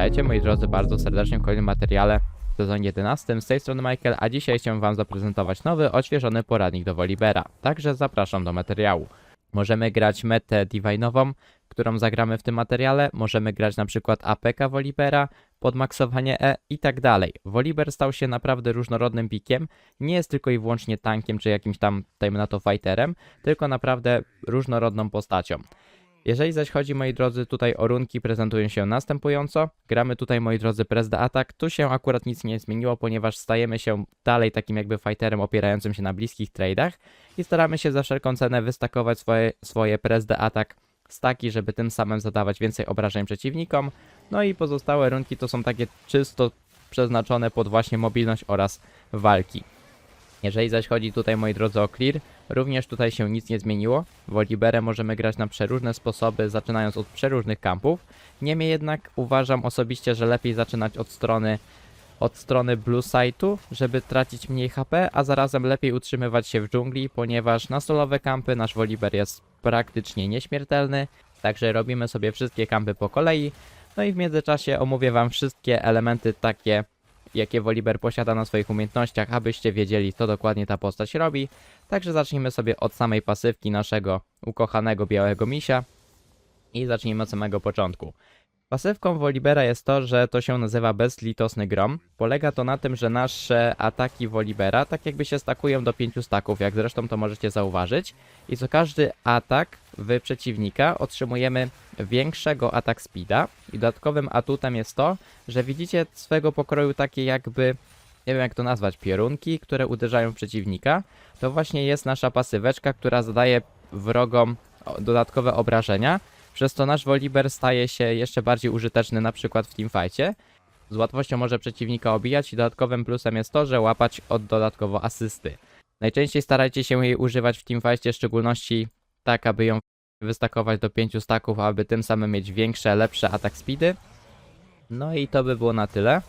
Witajcie moi drodzy bardzo serdecznie w kolejnym materiale w sezonie 11. Z tej strony Michael, a dzisiaj chciałem wam zaprezentować nowy, odświeżony poradnik do Wolibera. Także zapraszam do materiału. Możemy grać metę divine'ową, którą zagramy w tym materiale. Możemy grać na przykład APK Wolibera, podmaksowanie E i tak dalej. Woliber stał się naprawdę różnorodnym pikiem. Nie jest tylko i wyłącznie tankiem czy jakimś tam, dajmy na to, fighterem, tylko naprawdę różnorodną postacią. Jeżeli zaś chodzi, moi drodzy, tutaj o runki prezentują się następująco. Gramy tutaj, moi drodzy, Press the Attack. Tu się akurat nic nie zmieniło, ponieważ stajemy się dalej takim jakby fighterem opierającym się na bliskich tradeach i staramy się za wszelką cenę wystakować swoje, swoje Press the Attack staki, żeby tym samym zadawać więcej obrażeń przeciwnikom. No i pozostałe runki to są takie czysto przeznaczone pod właśnie mobilność oraz walki. Jeżeli zaś chodzi tutaj, moi drodzy, o clear, również tutaj się nic nie zmieniło. Woliberę możemy grać na przeróżne sposoby, zaczynając od przeróżnych kampów. Niemniej jednak uważam osobiście, że lepiej zaczynać od strony od strony blue site'u, żeby tracić mniej HP, a zarazem lepiej utrzymywać się w dżungli, ponieważ na solowe kampy nasz Woliber jest praktycznie nieśmiertelny, także robimy sobie wszystkie kampy po kolei. No i w międzyczasie omówię wam wszystkie elementy takie, jakie Woliber posiada na swoich umiejętnościach, abyście wiedzieli, co dokładnie ta postać robi. Także zacznijmy sobie od samej pasywki naszego ukochanego białego misia i zacznijmy od samego początku. Pasywką Wolibera jest to, że to się nazywa bezlitosny grom. Polega to na tym, że nasze ataki Wolibera tak jakby się stakują do 5 staków, jak zresztą to możecie zauważyć. I co każdy atak w przeciwnika otrzymujemy większego atak speeda. I dodatkowym atutem jest to, że widzicie swego pokroju takie jakby, nie wiem jak to nazwać, pierunki, które uderzają w przeciwnika. To właśnie jest nasza pasyweczka, która zadaje wrogom dodatkowe obrażenia. Przez to nasz Woliber staje się jeszcze bardziej użyteczny na przykład w teamfightie. Z łatwością może przeciwnika obijać i dodatkowym plusem jest to, że łapać od dodatkowo asysty. Najczęściej starajcie się jej używać w teamfightie, w szczególności tak, aby ją wystakować do 5 staków, aby tym samym mieć większe, lepsze atak speedy. No i to by było na tyle.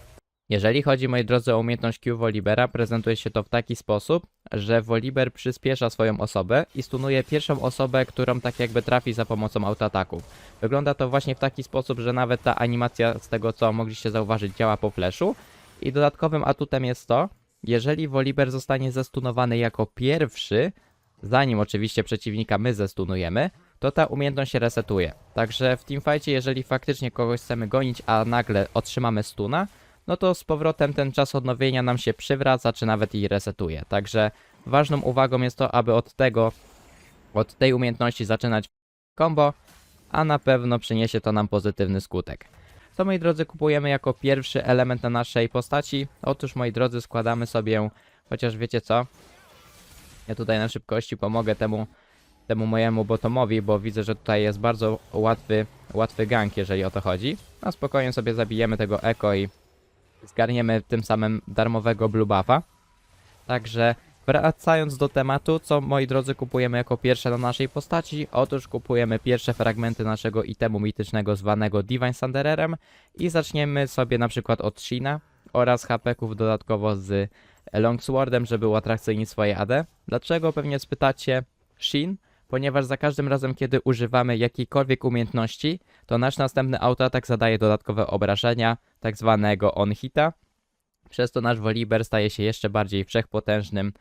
Jeżeli chodzi, moi drodzy, o umiejętność Q Wolibera, prezentuje się to w taki sposób, że Woliber przyspiesza swoją osobę i stunuje pierwszą osobę, którą tak jakby trafi za pomocą autoataków. Wygląda to właśnie w taki sposób, że nawet ta animacja, z tego co mogliście zauważyć, działa po flashu. I dodatkowym atutem jest to, jeżeli Woliber zostanie zestunowany jako pierwszy, zanim oczywiście przeciwnika my zestunujemy, to ta umiejętność się resetuje. Także w teamfightie, jeżeli faktycznie kogoś chcemy gonić, a nagle otrzymamy stuna, no to z powrotem ten czas odnowienia nam się przywraca, czy nawet i resetuje. Także ważną uwagą jest to, aby od tego, od tej umiejętności zaczynać combo, a na pewno przyniesie to nam pozytywny skutek. Co moi drodzy kupujemy jako pierwszy element na naszej postaci? Otóż moi drodzy składamy sobie, chociaż wiecie co? Ja tutaj na szybkości pomogę temu, temu mojemu botomowi, bo widzę, że tutaj jest bardzo łatwy, łatwy gank, jeżeli o to chodzi. No spokojnie sobie zabijemy tego eko i zgarniemy tym samym darmowego blue buffa. Także wracając do tematu, co moi drodzy kupujemy jako pierwsze na naszej postaci? Otóż kupujemy pierwsze fragmenty naszego itemu mitycznego zwanego Divine Sandererem i zaczniemy sobie na przykład od Shina oraz hapeków dodatkowo z Longswordem, żeby uatrakcyjnić swoje AD. Dlaczego pewnie spytacie Shin? Ponieważ za każdym razem, kiedy używamy jakiejkolwiek umiejętności, to nasz następny autoatak zadaje dodatkowe obrażenia, tak zwanego on-hita. Przez to nasz Volibear staje się jeszcze bardziej wszechpotężnym,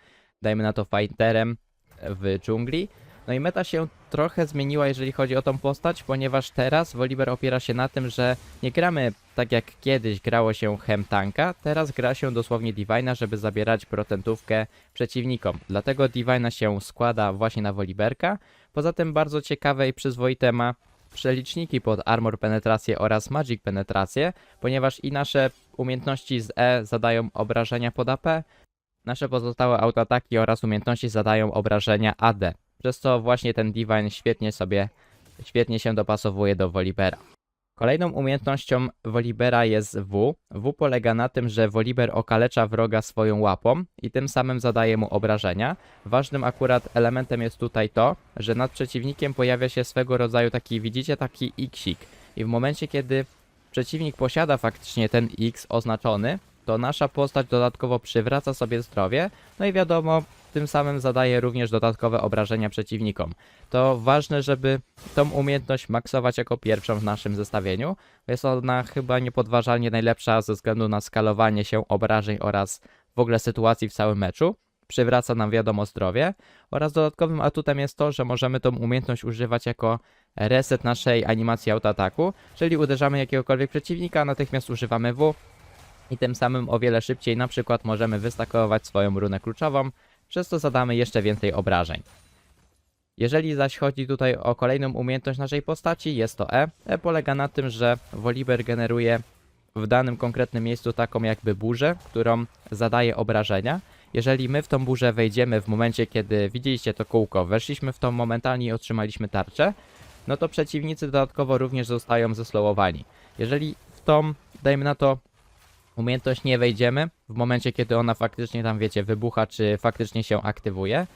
dajmy na to fighterem w dżungli. No i meta się trochę zmieniła, jeżeli chodzi o tą postać, ponieważ teraz Volibear opiera się na tym, że nie gramy tak jak kiedyś grało się hem tanka, teraz gra się dosłownie Divina, żeby zabierać procentówkę przeciwnikom. Dlatego Divina się składa właśnie na Voliberka. Poza tym bardzo ciekawe i przyzwoite ma przeliczniki pod armor penetrację oraz magic penetrację, ponieważ i nasze umiejętności z E zadają obrażenia pod AP, nasze pozostałe autoataki oraz umiejętności zadają obrażenia AD. Przez co właśnie ten Divine świetnie sobie, świetnie się dopasowuje do Wolibera. Kolejną umiejętnością Wolibera jest W. W polega na tym, że Woliber okalecza wroga swoją łapą i tym samym zadaje mu obrażenia. Ważnym akurat elementem jest tutaj to, że nad przeciwnikiem pojawia się swego rodzaju taki, widzicie, taki xik. I w momencie, kiedy przeciwnik posiada faktycznie ten x oznaczony, to nasza postać dodatkowo przywraca sobie zdrowie. No i wiadomo, tym samym zadaje również dodatkowe obrażenia przeciwnikom. To ważne, żeby tą umiejętność maksować jako pierwszą w naszym zestawieniu. Jest ona chyba niepodważalnie najlepsza ze względu na skalowanie się obrażeń oraz w ogóle sytuacji w całym meczu. Przywraca nam wiadomo zdrowie oraz dodatkowym atutem jest to, że możemy tą umiejętność używać jako reset naszej animacji autoataku, czyli uderzamy jakiegokolwiek przeciwnika, natychmiast używamy W i tym samym o wiele szybciej na przykład możemy wystakować swoją runę kluczową, przez co zadamy jeszcze więcej obrażeń. Jeżeli zaś chodzi tutaj o kolejną umiejętność naszej postaci, jest to E. E polega na tym, że Volibear generuje w danym konkretnym miejscu taką jakby burzę, którą zadaje obrażenia. Jeżeli my w tą burzę wejdziemy w momencie, kiedy widzieliście to kółko, weszliśmy w to momentalnie i otrzymaliśmy tarczę, no to przeciwnicy dodatkowo również zostają zeslowowani. Jeżeli w tą, dajmy na to, umiejętność nie wejdziemy, w momencie kiedy ona faktycznie tam, wiecie, wybucha, czy faktycznie się aktywuje,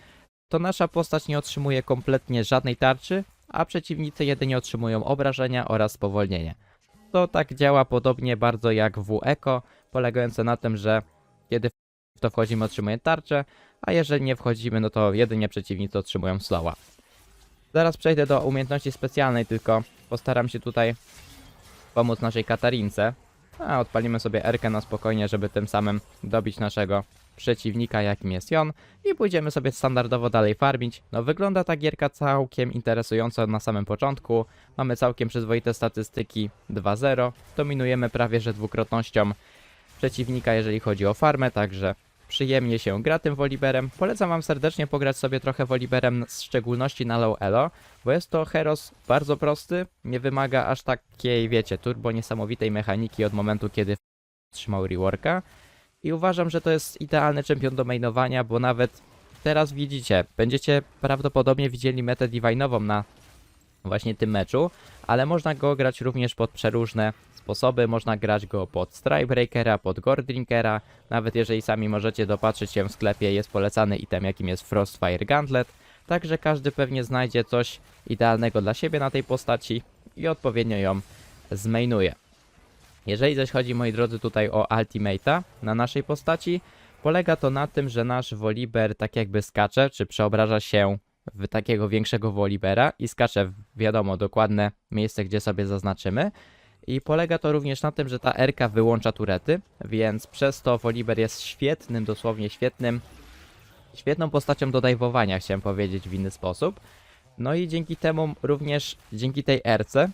to nasza postać nie otrzymuje kompletnie żadnej tarczy, a przeciwnicy jedynie otrzymują obrażenia oraz spowolnienie. To tak działa podobnie bardzo jak w Eco, polegające na tym, że kiedy w to wchodzimy otrzymujemy tarczę, a jeżeli nie wchodzimy, no to jedynie przeciwnicy otrzymują slowa. Zaraz przejdę do umiejętności specjalnej, tylko postaram się tutaj pomóc naszej Katarince. A odpalimy sobie Erkę na spokojnie, żeby tym samym dobić naszego przeciwnika, jakim jest Jon i pójdziemy sobie standardowo dalej farmić. No wygląda ta gierka całkiem interesująco na samym początku. Mamy całkiem przyzwoite statystyki 2-0. Dominujemy prawie że dwukrotnością przeciwnika, jeżeli chodzi o farmę, także przyjemnie się gra tym Voliberem. Polecam wam serdecznie pograć sobie trochę Voliberem, w szczególności na low elo, bo jest to heros bardzo prosty, nie wymaga aż takiej, wiecie, turbo niesamowitej mechaniki od momentu, kiedy trzymał reworka. I uważam, że to jest idealny czempion do mainowania, bo nawet teraz widzicie, będziecie prawdopodobnie widzieli metę divine'ową na właśnie tym meczu, ale można go grać również pod przeróżne sposoby. Można grać go pod Strikebreakera, pod Gordrinkera, nawet jeżeli sami możecie dopatrzyć się w sklepie, jest polecany item jakim jest Frostfire Gauntlet, także każdy pewnie znajdzie coś idealnego dla siebie na tej postaci i odpowiednio ją zmainuje. Jeżeli zaś chodzi, moi drodzy, tutaj o Ultimate'a na naszej postaci, polega to na tym, że nasz Volibear tak jakby skacze, czy przeobraża się w takiego większego Volibera i skacze w wiadomo dokładne miejsce, gdzie sobie zaznaczymy. I polega to również na tym, że ta RK wyłącza turety, więc przez to Volibear jest świetnym, dosłownie świetnym, świetną postacią do dajwowania, chciałem powiedzieć w inny sposób. No i dzięki temu również, dzięki tej RC,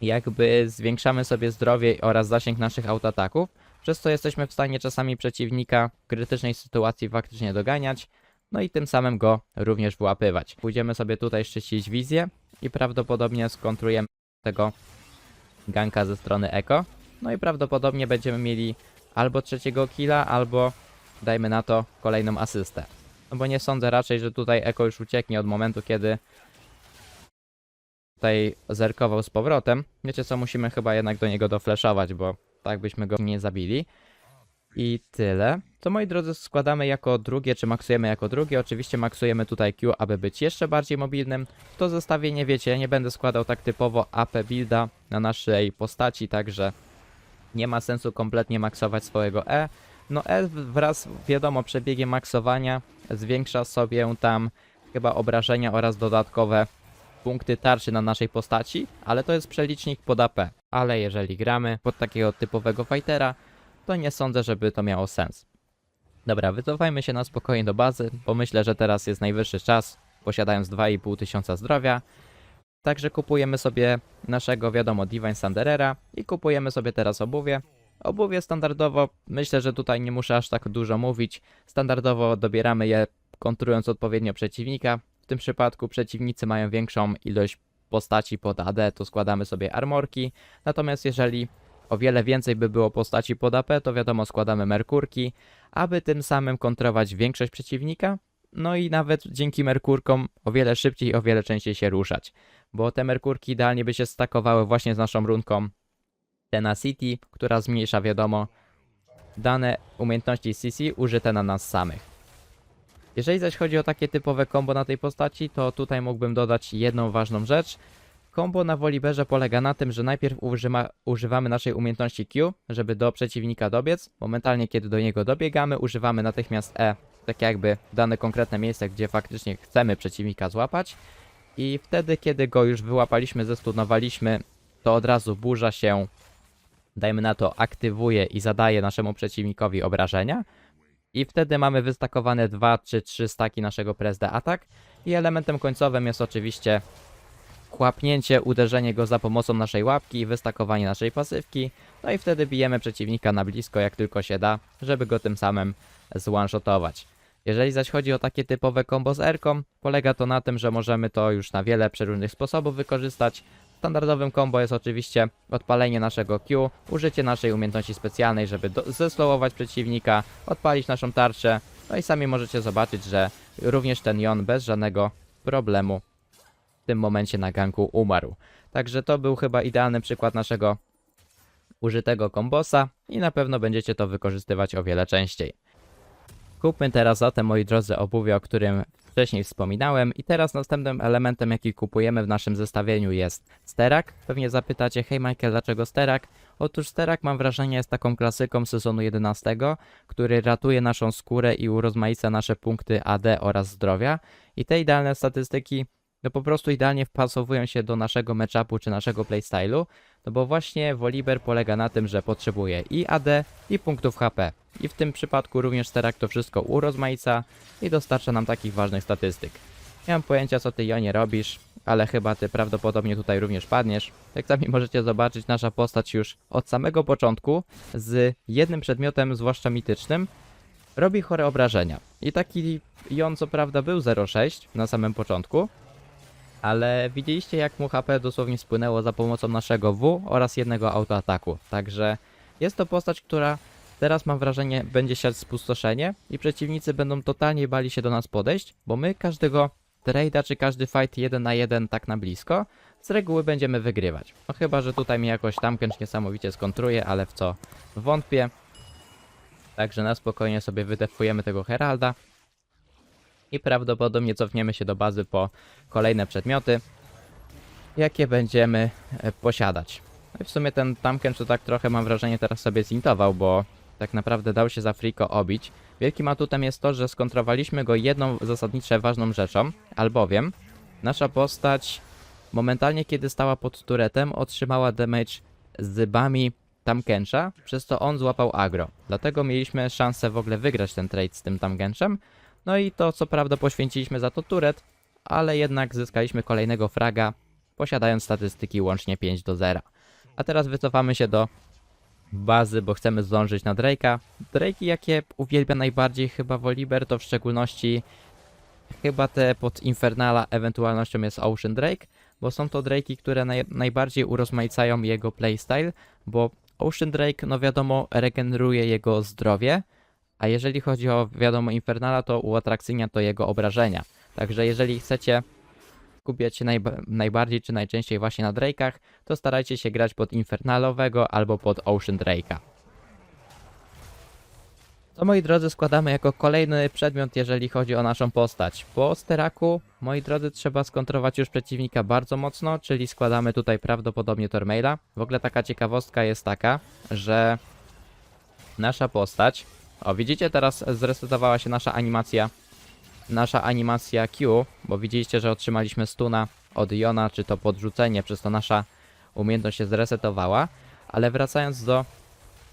jakby zwiększamy sobie zdrowie oraz zasięg naszych autoataków, przez co jesteśmy w stanie czasami przeciwnika w krytycznej sytuacji faktycznie doganiać, no i tym samym go również wyłapywać. Pójdziemy sobie tutaj szczycić wizję i prawdopodobnie skontrujemy tego ganka ze strony Eko. No i prawdopodobnie będziemy mieli albo trzeciego killa, albo dajmy na to kolejną asystę. No bo nie sądzę raczej, że tutaj Eko już ucieknie od momentu, kiedy tutaj zerkował z powrotem. Wiecie co, musimy chyba jednak do niego doflashować, bo tak byśmy go nie zabili. I tyle. To moi drodzy składamy jako drugie, czy maksujemy jako drugie. Oczywiście maksujemy tutaj Q, aby być jeszcze bardziej mobilnym. To zestawienie, wiecie, ja nie będę składał tak typowo AP builda na naszej postaci, także nie ma sensu kompletnie maksować swojego E. No E wraz, wiadomo, przebiegiem maksowania zwiększa sobie tam chyba obrażenia oraz dodatkowe punkty tarczy na naszej postaci, ale to jest przelicznik pod AP. Ale jeżeli gramy pod takiego typowego fightera, to nie sądzę, żeby to miało sens. Dobra, wycofajmy się na spokojnie do bazy, bo myślę, że teraz jest najwyższy czas, posiadając 2,5 tysiąca zdrowia. Także kupujemy sobie naszego, wiadomo, Divine Sanderera i kupujemy sobie teraz obuwie. Obuwie standardowo, myślę, że tutaj nie muszę aż tak dużo mówić. Standardowo dobieramy je kontrując odpowiednio przeciwnika. W tym przypadku przeciwnicy mają większą ilość postaci pod AD, to składamy sobie armorki. Natomiast jeżeli o wiele więcej by było postaci pod AP, to wiadomo składamy merkurki, aby tym samym kontrować większość przeciwnika, no i nawet dzięki merkurkom o wiele szybciej o wiele częściej się ruszać, bo te merkurki idealnie by się stakowały właśnie z naszą runką Tenacity, która zmniejsza wiadomo dane umiejętności CC użyte na nas samych. Jeżeli zaś chodzi o takie typowe combo na tej postaci, to tutaj mógłbym dodać jedną ważną rzecz. Combo na Voliberze polega na tym, że najpierw używamy naszej umiejętności Q, żeby do przeciwnika dobiec. Momentalnie kiedy do niego dobiegamy, używamy natychmiast E, tak jakby dane konkretne miejsce, gdzie faktycznie chcemy przeciwnika złapać. I wtedy, kiedy go już wyłapaliśmy, zestunowaliśmy, to od razu burza się, dajmy na to, aktywuje i zadaje naszemu przeciwnikowi obrażenia. I wtedy mamy wystakowane 2 czy 3 staki naszego presda atak. I elementem końcowym jest oczywiście kłapnięcie, uderzenie go za pomocą naszej łapki i wystakowanie naszej pasywki. No i wtedy bijemy przeciwnika na blisko jak tylko się da, żeby go tym samym zwanshotować. Jeżeli zaś chodzi o takie typowe combo z R-ką, polega to na tym, że możemy to już na wiele przeróżnych sposobów wykorzystać. Standardowym combo jest oczywiście odpalenie naszego Q, użycie naszej umiejętności specjalnej, żeby zeslowować przeciwnika, odpalić naszą tarczę, no i sami możecie zobaczyć, że również ten Jon bez żadnego problemu w tym momencie na ganku umarł. Także to był chyba idealny przykład naszego użytego kombosa i na pewno będziecie to wykorzystywać o wiele częściej. Kupmy teraz zatem, moi drodzy, obuwie, o którym wcześniej wspominałem i teraz następnym elementem, jaki kupujemy w naszym zestawieniu jest sterak. Pewnie zapytacie, hej Michael, dlaczego sterak? Otóż sterak mam wrażenie jest taką klasyką sezonu 11, który ratuje naszą skórę i urozmaica nasze punkty AD oraz zdrowia i te idealne statystyki no po prostu idealnie wpasowują się do naszego matchupu czy naszego playstylu, no bo właśnie Volibear polega na tym, że potrzebuje i AD i punktów HP. I w tym przypadku również Sterak to wszystko urozmaica i dostarcza nam takich ważnych statystyk. Nie mam pojęcia co ty Jonie robisz, ale chyba ty prawdopodobnie tutaj również padniesz. Jak sami możecie zobaczyć, nasza postać już od samego początku z jednym przedmiotem, zwłaszcza mitycznym, robi chore obrażenia. I taki Jon co prawda był 0,6 na samym początku, ale widzieliście jak mu HP dosłownie spłynęło za pomocą naszego W oraz jednego autoataku. Także jest to postać, która teraz mam wrażenie będzie siać spustoszenie i przeciwnicy będą totalnie bali się do nas podejść, bo my każdego trade'a czy każdy fight jeden na jeden tak na blisko z reguły będziemy wygrywać. No chyba, że tutaj mi jakoś Tamkench niesamowicie skontruje, ale w co wątpię. Także na spokojnie sobie wydefujemy tego Heralda i prawdopodobnie cofniemy się do bazy po kolejne przedmioty, jakie będziemy e, posiadać. No i w sumie ten Tamken to tak trochę mam wrażenie teraz sobie zintował, bo tak naprawdę dał się za Friko obić. Wielkim atutem jest to, że skontrowaliśmy go jedną zasadniczą ważną rzeczą, albowiem nasza postać momentalnie kiedy stała pod turetem otrzymała damage z zybami Tamkensha, przez to on złapał agro. Dlatego mieliśmy szansę w ogóle wygrać ten trade z tym Tamkenshem. No i to co prawda poświęciliśmy za to turet, ale jednak zyskaliśmy kolejnego fraga, posiadając statystyki łącznie 5 do 0. A teraz wycofamy się do bazy, bo chcemy zdążyć na Drake'a. Drake'i jakie uwielbia najbardziej chyba Volibear, to w szczególności chyba te pod Infernala ewentualnością jest Ocean Drake, bo są to Drake'i, które naj, najbardziej urozmaicają jego playstyle, bo Ocean Drake, no wiadomo, regeneruje jego zdrowie, a jeżeli chodzi o, wiadomo, Infernala, to uatrakcyjnia to jego obrażenia. Także jeżeli chcecie skupiać się najba- najbardziej czy najczęściej właśnie na Drake'ach, to starajcie się grać pod Infernalowego albo pod Ocean Drake'a. To moi drodzy składamy jako kolejny przedmiot, jeżeli chodzi o naszą postać. Po steraku, moi drodzy, trzeba skontrować już przeciwnika bardzo mocno, czyli składamy tutaj prawdopodobnie Tormaila. W ogóle taka ciekawostka jest taka, że nasza postać... O, widzicie teraz zresetowała się nasza animacja nasza animacja Q, bo widzieliście, że otrzymaliśmy stuna od Jona, czy to podrzucenie, przez to nasza umiejętność się zresetowała. Ale wracając do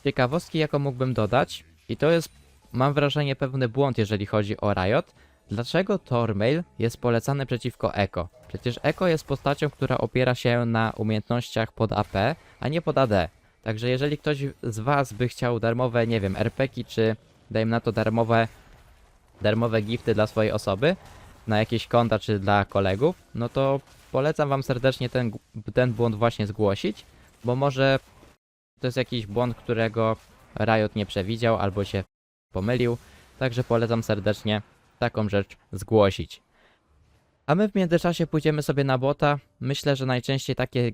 ciekawostki, jaką mógłbym dodać, i to jest, mam wrażenie, pewny błąd, jeżeli chodzi o Riot. Dlaczego Tormail jest polecany przeciwko Eko? Przecież Eko jest postacią, która opiera się na umiejętnościach pod AP, a nie pod AD. Także jeżeli ktoś z Was by chciał darmowe, nie wiem, RPki, czy dajmy na to darmowe darmowe gifty dla swojej osoby na jakieś konta czy dla kolegów, no to polecam wam serdecznie ten, ten błąd właśnie zgłosić, bo może to jest jakiś błąd, którego Riot nie przewidział albo się pomylił, także polecam serdecznie taką rzecz zgłosić. A my w międzyczasie pójdziemy sobie na bota. Myślę, że najczęściej takie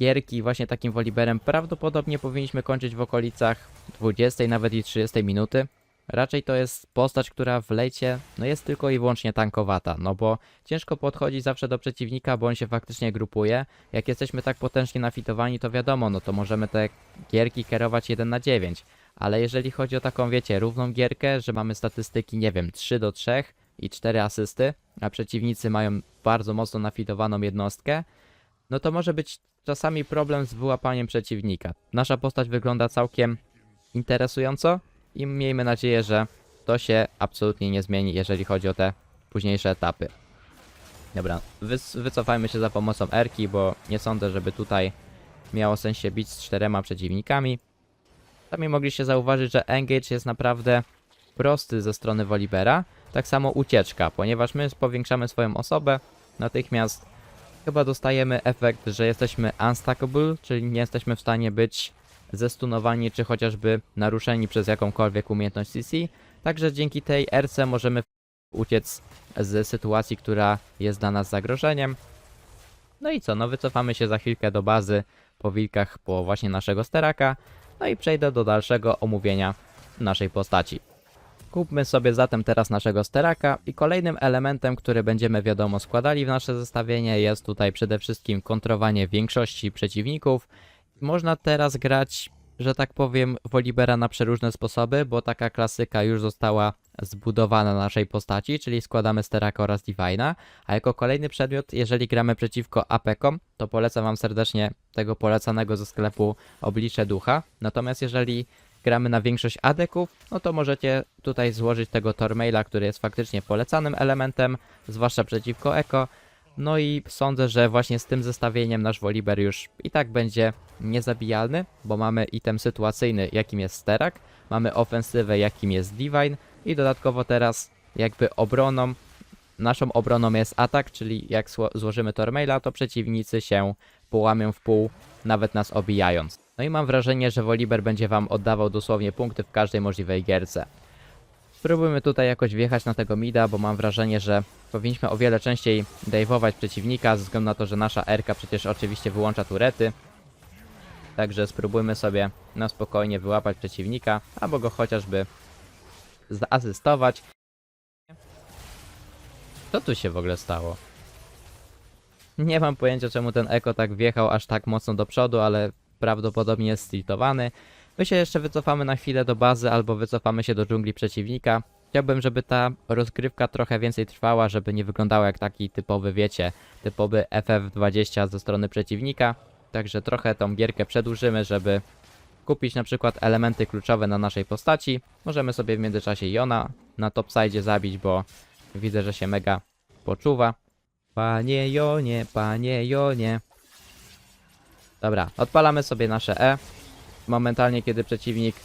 gierki właśnie takim Voliberem prawdopodobnie powinniśmy kończyć w okolicach 20, nawet i 30 minuty. Raczej to jest postać, która w lejcie no jest tylko i wyłącznie tankowata, no bo ciężko podchodzić zawsze do przeciwnika, bo on się faktycznie grupuje. Jak jesteśmy tak potężnie nafitowani, to wiadomo, no to możemy te gierki kierować 1 na 9. ale jeżeli chodzi o taką, wiecie, równą gierkę, że mamy statystyki, nie wiem, 3 do 3 i 4 asysty, a przeciwnicy mają bardzo mocno nafidowaną jednostkę, no to może być czasami problem z wyłapaniem przeciwnika. Nasza postać wygląda całkiem interesująco i miejmy nadzieję, że to się absolutnie nie zmieni, jeżeli chodzi o te późniejsze etapy. Dobra, wycofajmy się za pomocą Erki, bo nie sądzę, żeby tutaj miało sens się bić z czterema przeciwnikami. Sami mogliście zauważyć, że engage jest naprawdę prosty ze strony Wolibera. Tak samo ucieczka, ponieważ my powiększamy swoją osobę, natychmiast chyba dostajemy efekt, że jesteśmy unstackable, czyli nie jesteśmy w stanie być zestunowani, czy chociażby naruszeni przez jakąkolwiek umiejętność CC. Także dzięki tej RC możemy uciec z sytuacji, która jest dla nas zagrożeniem. No i co, no wycofamy się za chwilkę do bazy po wilkach po właśnie naszego steraka. No i przejdę do dalszego omówienia naszej postaci. Kupmy sobie zatem teraz naszego steraka i kolejnym elementem, który będziemy wiadomo składali w nasze zestawienie jest tutaj przede wszystkim kontrowanie większości przeciwników. Można teraz grać, że tak powiem, Wolibera na przeróżne sposoby, bo taka klasyka już została zbudowana na naszej postaci, czyli składamy steraka oraz divina, a jako kolejny przedmiot, jeżeli gramy przeciwko apekom, to polecam wam serdecznie tego polecanego ze sklepu Oblicze Ducha. Natomiast jeżeli gramy na większość adeków, no to możecie tutaj złożyć tego Tormaila, który jest faktycznie polecanym elementem, zwłaszcza przeciwko Eko. No i sądzę, że właśnie z tym zestawieniem nasz Volibear już i tak będzie niezabijalny, bo mamy item sytuacyjny, jakim jest Sterak, mamy ofensywę, jakim jest Divine i dodatkowo teraz jakby obroną, naszą obroną jest atak, czyli jak złożymy Tormaila, to przeciwnicy się połamią w pół, nawet nas obijając. No i mam wrażenie, że Volibear będzie wam oddawał dosłownie punkty w każdej możliwej gierce. Spróbujmy tutaj jakoś wjechać na tego mida, bo mam wrażenie, że powinniśmy o wiele częściej dave'ować przeciwnika, ze względu na to, że nasza Erka przecież oczywiście wyłącza turety. Także spróbujmy sobie na spokojnie wyłapać przeciwnika, albo go chociażby zaasystować. Co tu się w ogóle stało? Nie mam pojęcia czemu ten Eko tak wjechał aż tak mocno do przodu, ale prawdopodobnie jest stiltowany. My się jeszcze wycofamy na chwilę do bazy albo wycofamy się do dżungli przeciwnika. Chciałbym, żeby ta rozgrywka trochę więcej trwała, żeby nie wyglądała jak taki typowy, wiecie, typowy FF20 ze strony przeciwnika. Także trochę tą gierkę przedłużymy, żeby kupić na przykład elementy kluczowe na naszej postaci. Możemy sobie w międzyczasie Jona na topside zabić, bo widzę, że się mega poczuwa. Panie Jonie, panie Jonie. Dobra, odpalamy sobie nasze E. Momentalnie, kiedy przeciwnik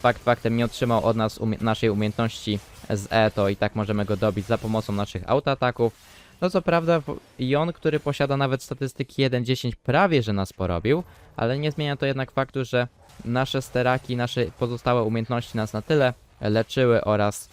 fakt faktem nie otrzymał od nas umie naszej umiejętności z E, to i tak możemy go dobić za pomocą naszych autoataków. No co prawda, Jon, który posiada nawet statystyki 1.10, prawie że nas porobił, ale nie zmienia to jednak faktu, że nasze steraki, nasze pozostałe umiejętności nas na tyle leczyły oraz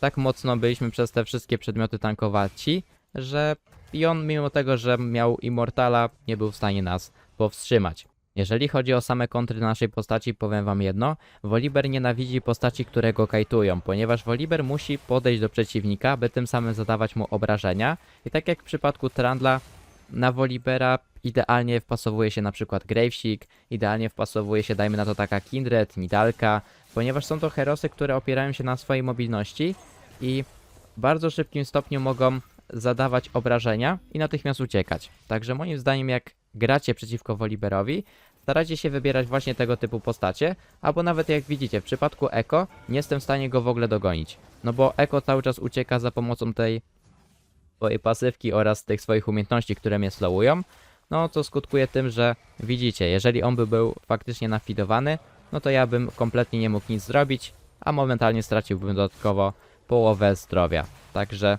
tak mocno byliśmy przez te wszystkie przedmioty tankowaci, że Jon mimo tego, że miał Immortala, nie był w stanie nas powstrzymać. Jeżeli chodzi o same kontry naszej postaci, powiem wam jedno. Volibear nienawidzi postaci, które go kajtują, ponieważ Volibear musi podejść do przeciwnika, by tym samym zadawać mu obrażenia. I tak jak w przypadku Trandla, na Volibera idealnie wpasowuje się na przykład Gravesik, idealnie wpasowuje się, dajmy na to taka Kindred, Nidalka, ponieważ są to herosy, które opierają się na swojej mobilności i w bardzo szybkim stopniu mogą zadawać obrażenia i natychmiast uciekać. Także moim zdaniem jak gracie przeciwko Voliberowi, starajcie się wybierać właśnie tego typu postacie, albo nawet jak widzicie, w przypadku Eko nie jestem w stanie go w ogóle dogonić. No bo Eko cały czas ucieka za pomocą tej swojej pasywki oraz tych swoich umiejętności, które mnie slowują, no to skutkuje tym, że widzicie, jeżeli on by był faktycznie nafidowany, no to ja bym kompletnie nie mógł nic zrobić, a momentalnie straciłbym dodatkowo połowę zdrowia. Także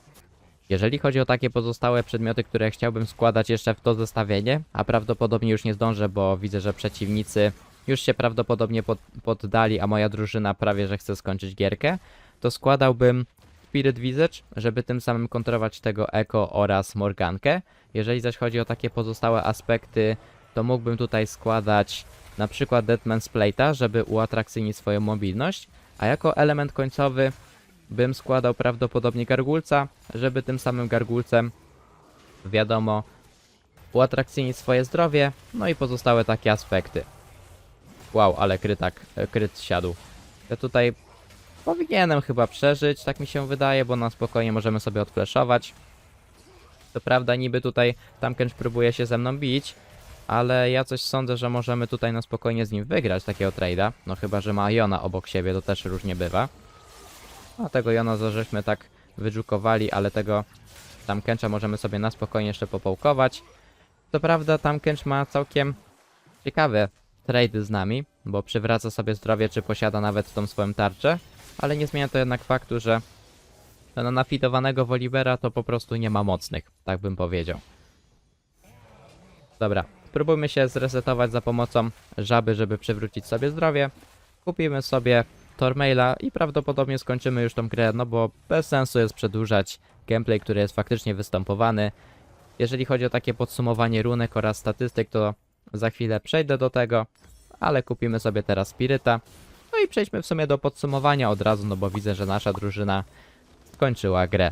jeżeli chodzi o takie pozostałe przedmioty, które chciałbym składać jeszcze w to zestawienie, a prawdopodobnie już nie zdążę, bo widzę, że przeciwnicy już się prawdopodobnie pod, poddali, a moja drużyna prawie że chce skończyć gierkę, to składałbym Spirit Visage, żeby tym samym kontrolować tego Echo oraz Morgankę. Jeżeli zaś chodzi o takie pozostałe aspekty, to mógłbym tutaj składać na przykład Deadman's Plate'a, żeby uatrakcyjnić swoją mobilność, a jako element końcowy bym składał prawdopodobnie gargulca, żeby tym samym gargulcem, wiadomo, uatrakcyjnić swoje zdrowie, no i pozostałe takie aspekty. Wow, ale krytak, e, kryt siadł. Ja tutaj powinienem chyba przeżyć, tak mi się wydaje, bo na spokojnie możemy sobie odfleszować. To prawda, niby tutaj Tamkench próbuje się ze mną bić, ale ja coś sądzę, że możemy tutaj na spokojnie z nim wygrać takiego trade'a. No chyba, że ma Jona obok siebie, to też różnie bywa. A tego Jona za żeśmy tak wydżukowali, ale tego Tamkencha możemy sobie na spokojnie jeszcze popołkować. To prawda, Tamkench ma całkiem ciekawe trady z nami, bo przywraca sobie zdrowie, czy posiada nawet tą swoją tarczę, ale nie zmienia to jednak faktu, że na nafidowanego Wolibera to po prostu nie ma mocnych, tak bym powiedział. Dobra, spróbujmy się zresetować za pomocą żaby, żeby przywrócić sobie zdrowie. Kupimy sobie Tormaila i prawdopodobnie skończymy już tą grę, no bo bez sensu jest przedłużać gameplay, który jest faktycznie występowany. Jeżeli chodzi o takie podsumowanie runek oraz statystyk, to za chwilę przejdę do tego, ale kupimy sobie teraz Spiryta. No i przejdźmy w sumie do podsumowania od razu, no bo widzę, że nasza drużyna skończyła grę.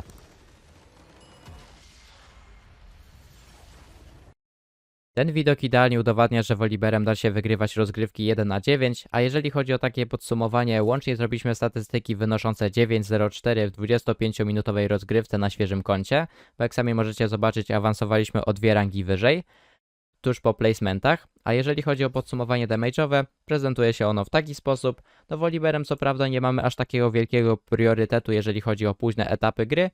Ten widok idealnie udowadnia, że Woliberem da się wygrywać rozgrywki 1 na 9, a jeżeli chodzi o takie podsumowanie, łącznie zrobiliśmy statystyki wynoszące 9.04 w 25-minutowej rozgrywce na świeżym koncie, bo jak sami możecie zobaczyć, awansowaliśmy o dwie rangi wyżej, tuż po placementach, a jeżeli chodzi o podsumowanie damage'owe, prezentuje się ono w taki sposób, no Woliberem co prawda nie mamy aż takiego wielkiego priorytetu, jeżeli chodzi o późne etapy gry,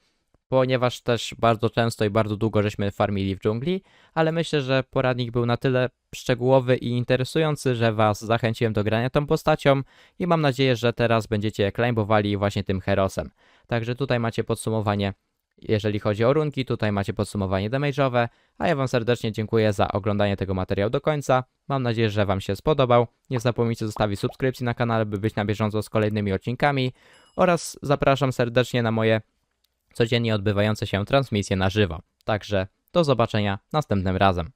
ponieważ też bardzo często i bardzo długo żeśmy farmili w dżungli, ale myślę, że poradnik był na tyle szczegółowy i interesujący, że Was zachęciłem do grania tą postacią i mam nadzieję, że teraz będziecie claimbowali właśnie tym herosem. Także tutaj macie podsumowanie, jeżeli chodzi o runki, tutaj macie podsumowanie damage'owe, a ja Wam serdecznie dziękuję za oglądanie tego materiału do końca. Mam nadzieję, że Wam się spodobał. Nie zapomnijcie zostawić subskrypcji na kanale, by być na bieżąco z kolejnymi odcinkami oraz zapraszam serdecznie na moje codziennie odbywające się transmisje na żywo. Także do zobaczenia następnym razem.